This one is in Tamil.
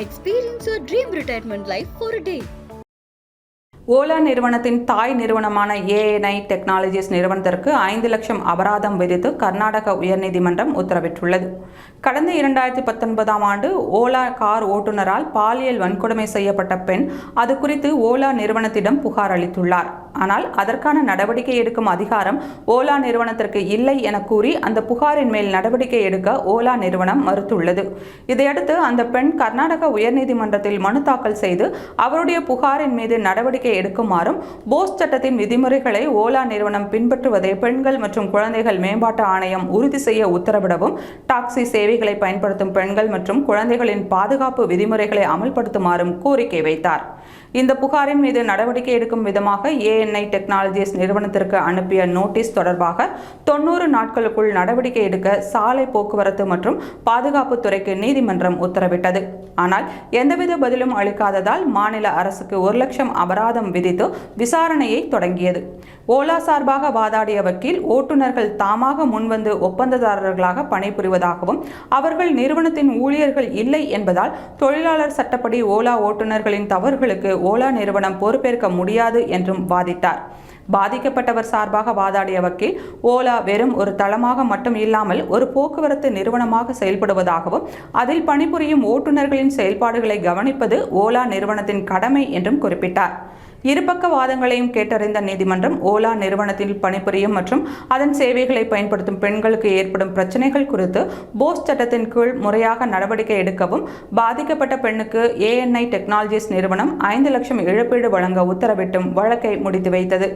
Experience your dream retirement life for day Ola நிறுவனத்தின் தாய் நிறுவனமான ஏஎன்ஐ டெக்னாலஜிஸ் நிறுவனத்திற்கு ஐந்து லட்சம் அபராதம் விதித்து கர்நாடக உயர்நீதிமன்றம் உத்தரவிட்டுள்ளது. கடந்த இரண்டாயிரத்தி பத்தொன்பதாம் ஆண்டு ஓலா கார் ஓட்டுநரால் பாலியல் வன்கொடுமை செய்யப்பட்ட பெண் அது குறித்து ஓலா நிறுவனத்திடம் புகார் அளித்துள்ளார். ஆனால் அதற்கான நடவடிக்கை எடுக்கும் அதிகாரம் ஓலா நிறுவனத்திற்கு இல்லை என கூறி அந்த புகாரின் மேல் நடவடிக்கை எடுக்க ஓலா நிறுவனம் மறுத்துள்ளது. இதையடுத்து அந்த பெண் கர்நாடக உயர்நீதிமன்றத்தில் மனு தாக்கல் செய்து அவருடைய புகாரின் மீது நடவடிக்கை எடுக்குமாறும் போஸ் சட்டத்தின் விதிமுறைகளை ஓலா நிறுவனம் பின்பற்றுவதை பெண்கள் மற்றும் குழந்தைகள் மேம்பாட்டு ஆணையம் உறுதி செய்ய உத்தரவிடவும் டாக்ஸி சேவைகளை பயன்படுத்தும் பெண்கள் மற்றும் குழந்தைகளின் பாதுகாப்பு விதிமுறைகளை அமல்படுத்துமாறும் கோரிக்கை வைத்தார். இந்த புகாரின் மீது நடவடிக்கை எடுக்கும் விதமாக ஏ ஏஎன்ஐ டெக்னாலஜிஸ் நிறுவனத்திற்கு அனுப்பிய நோட்டீஸ் தொடர்பாக தொன்னூறு நாட்களுக்குள் நடவடிக்கை எடுக்க சாலை போக்குவரத்து மற்றும் பாதுகாப்புத்துறைக்கு நீதிமன்றம் உத்தரவிட்டது. ஆனால் எந்தவித பதிலும் அளிக்காததால் மாநில அரசுக்கு ஒரு லட்சம் அபராதம் விதித்து விசாரணையை தொடங்கியது. ஓலா சார்பாக வாதாடிய வக்கீல் ஓட்டுநர்கள் தாமாக முன்வந்து ஒப்பந்ததாரர்களாக பணிபுரிவதாகவும் அவர்கள் நிறுவனத்தின் ஊழியர்கள் இல்லை என்பதால் தொழிலாளர் சட்டப்படி ஓலா ஓட்டுநர்களின் தவறுகளுக்கு ஓலா நிறுவனம் பொறுப்பேற்க முடியாது என்றும் வாதி வாதிட்டார் பாதிக்கப்பட்டவர் சார்பாக வாதாடிய வக்கீல் ஓலா வெறும் ஒரு தளமாக மட்டும் இல்லாமல் ஒரு போக்குவரத்து நிறுவனமாக செயல்படுவதாகவும் அதில் பணிபுரியும் ஓட்டுநர்களின் செயல்பாடுகளை கவனிப்பது ஓலா நிறுவனத்தின் கடமை என்றும் குறிப்பிட்டார். இருபக்க வாதங்களையும் கேட்டறிந்த நீதிமன்றம் ஓலா நிறுவனத்தில் பணிபுரியும் மற்றும் அதன் சேவைகளை பயன்படுத்தும் பெண்களுக்கு ஏற்படும் பிரச்சனைகள் குறித்து போஸ் சட்டத்தின் கீழ் முறையாக நடவடிக்கை எடுக்கவும் பாதிக்கப்பட்ட பெண்ணுக்கு ஏஎன்ஐ டெக்னாலஜிஸ் நிறுவனம் ஐந்து லட்சம் இழப்பீடு வழங்க உத்தரவிட்டும் வழக்கை முடித்து வைத்தது.